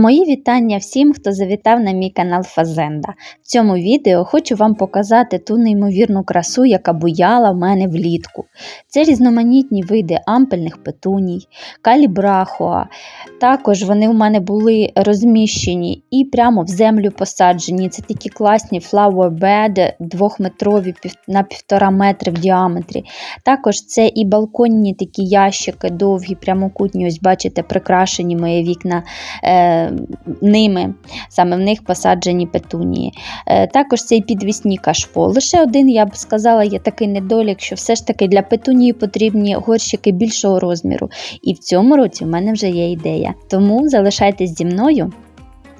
Мої вітання всім, хто завітав на мій канал Фазенда. В цьому відео хочу вам показати ту неймовірну красу, яка буяла в мене влітку. Це різноманітні види ампельних петуній, калібрахоа. Також вони в мене були розміщені і прямо в землю посаджені. Це такі класні flower двохметрові на півтора метри в діаметрі. Також це і балконні такі ящики довгі, прямокутні, ось бачите, прикрашені мої вікна. Ними, саме в них посаджені петунії. Е, також цей підвісні кашпо. Лише один, я б сказала, є такий недолік, що все ж таки для петунії потрібні горщики більшого розміру. І в цьому році в мене вже є ідея. Тому залишайтесь зі мною.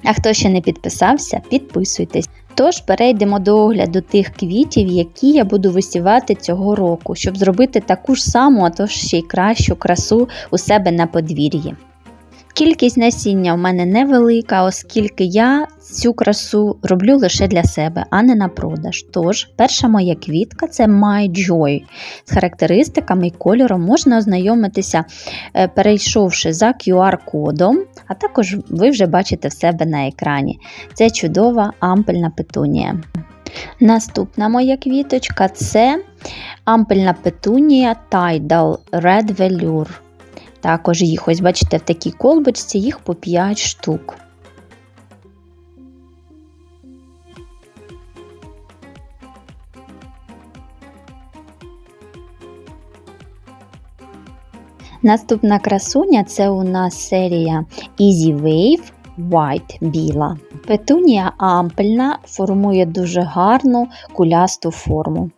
А хто ще не підписався, підписуйтесь. Тож перейдемо до огляду тих квітів, які я буду висівати цього року, щоб зробити таку ж саму, а то ще й кращу красу у себе на подвір'ї. Кількість насіння в мене невелика, оскільки я цю красу роблю лише для себе, а не на продаж. Тож, перша моя квітка це My Joy. З характеристиками і кольором можна ознайомитися, е, перейшовши за QR-кодом, а також ви вже бачите в себе на екрані. Це чудова ампельна петунія. Наступна моя квіточка це ампельна петунія Tidal Red Velour. Також їх, ось, бачите, в такій колбочці їх по 5 штук. Наступна красуня це у нас серія Easy Wave White біла. Петунія ампельна формує дуже гарну кулясту форму.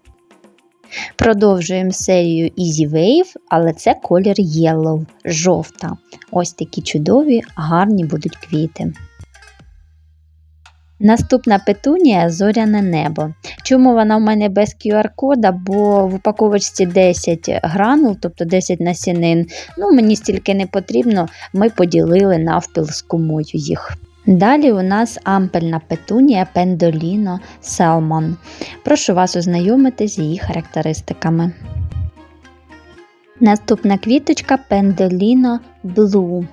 Продовжуємо серію Easy Wave, але це колір Yellow, жовта. Ось такі чудові, гарні будуть квіти. Наступна петунія зоряне небо. Чому вона в мене без QR-кода? Бо в упаковочці 10 гранул, тобто 10 насінин. Ну, Мені стільки не потрібно, ми поділили навпіл з кумою їх. Далі у нас ампельна петунія Pendolino Salmon. Прошу вас ознайомити з її характеристиками. Наступна квіточка Pendolino Blue.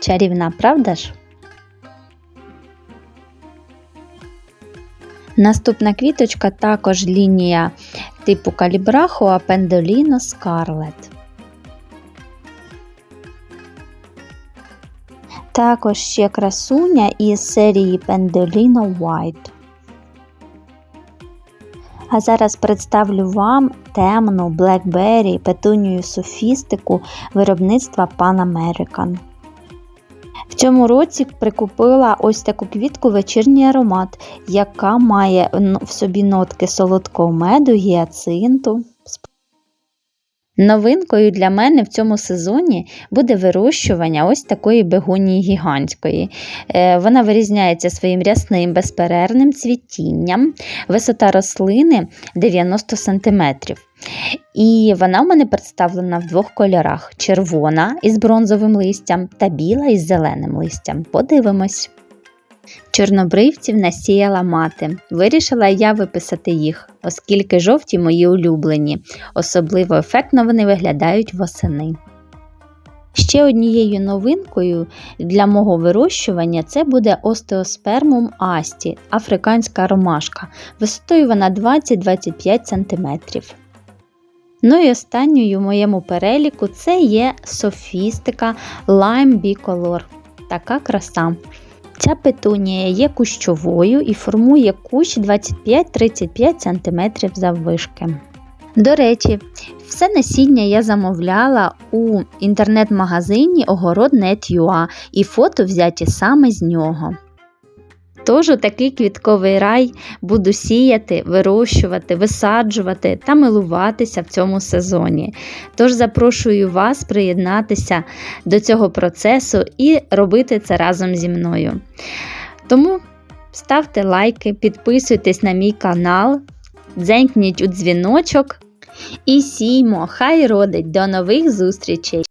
Чарівна, правда ж? Наступна квіточка також лінія типу Калібрахоа Pendolino Scarlet. Також ще красуня із серії Pendolino White. А зараз представлю вам темну Blackberry петунію софістику виробництва Pan American. В цьому році прикупила ось таку квітку вечірній аромат, яка має в собі нотки солодкого меду, гіацинту. Новинкою для мене в цьому сезоні буде вирощування ось такої бегонії гігантської. Е, вона вирізняється своїм рясним безперервним цвітінням, висота рослини 90 см. І вона в мене представлена в двох кольорах: червона із бронзовим листям та біла із зеленим листям. Подивимось. Чорнобривців насіяла мати. Вирішила я виписати їх, оскільки жовті мої улюблені, особливо ефектно вони виглядають восени. Ще однією новинкою для мого вирощування це буде остеоспермум асті, африканська ромашка. Висотою вона 20-25 см. Ну і останньою в моєму переліку це є софістика Lime Bicolor. Така краса. Ця петунія є кущовою і формує кущ 25-35 см заввишки. До речі, все насіння я замовляла у інтернет-магазині Огород.net.ua і фото взяті саме з нього. Тож такий квітковий рай буду сіяти, вирощувати, висаджувати та милуватися в цьому сезоні. Тож запрошую вас приєднатися до цього процесу і робити це разом зі мною. Тому ставте лайки, підписуйтесь на мій канал, дзенькніть у дзвіночок і сіймо, хай родить до нових зустрічей!